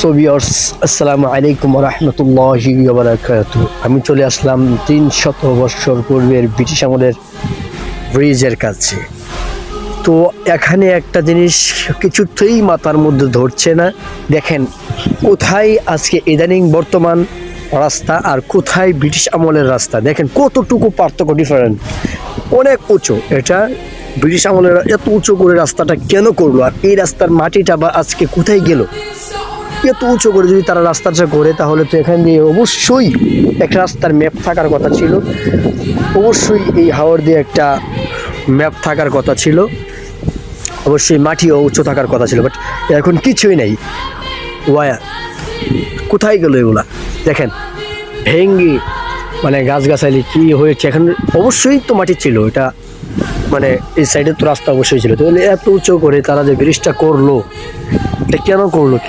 আসসালামু আলাইকুম রহমতুল্লাহি আমি চলে আসলাম তিন শত বৎসর পূর্বের ব্রিটিশ আমলের ব্রিজের কাছে। তো এখানে একটা জিনিস কিছুতেই মাথার মধ্যে ধরছে না। দেখেন, কোথায় আজকে ইদানিং বর্তমান রাস্তা আর কোথায় ব্রিটিশ আমলের রাস্তা? দেখেন, কতটুকু পার্থক্য ডিফারেন্ট অনেক উঁচু। এটা ব্রিটিশ আমলের এত উঁচু করে রাস্তাটা কেন করল? আর এই রাস্তার মাটিটা বা আজকে কোথায় গেল? এত উঁচু করে যদি তারা রাস্তাটা করে তাহলে তো এখান দিয়ে অবশ্যই একটা রাস্তার ম্যাপ থাকার কথা ছিল। অবশ্যই এই হাওড় দিয়ে একটা ম্যাপ থাকার কথা ছিল। অবশ্যই মাটিও উঁচু থাকার কথা ছিল বাট এখন কিছুই নেই। ওয়া, কোথায় গেল এগুলা? দেখেন, ভেঙ্গি মানে গাছগাছালি কি হয়েছে? এখন অবশ্যই তো মাটি ছিল, এটা মানে এই সাইডে তো রাস্তা অবশ্যই ছিল। তাহলে এত উঁচু করে তারা যে ব্রিজটা করল, এটা কেন করল?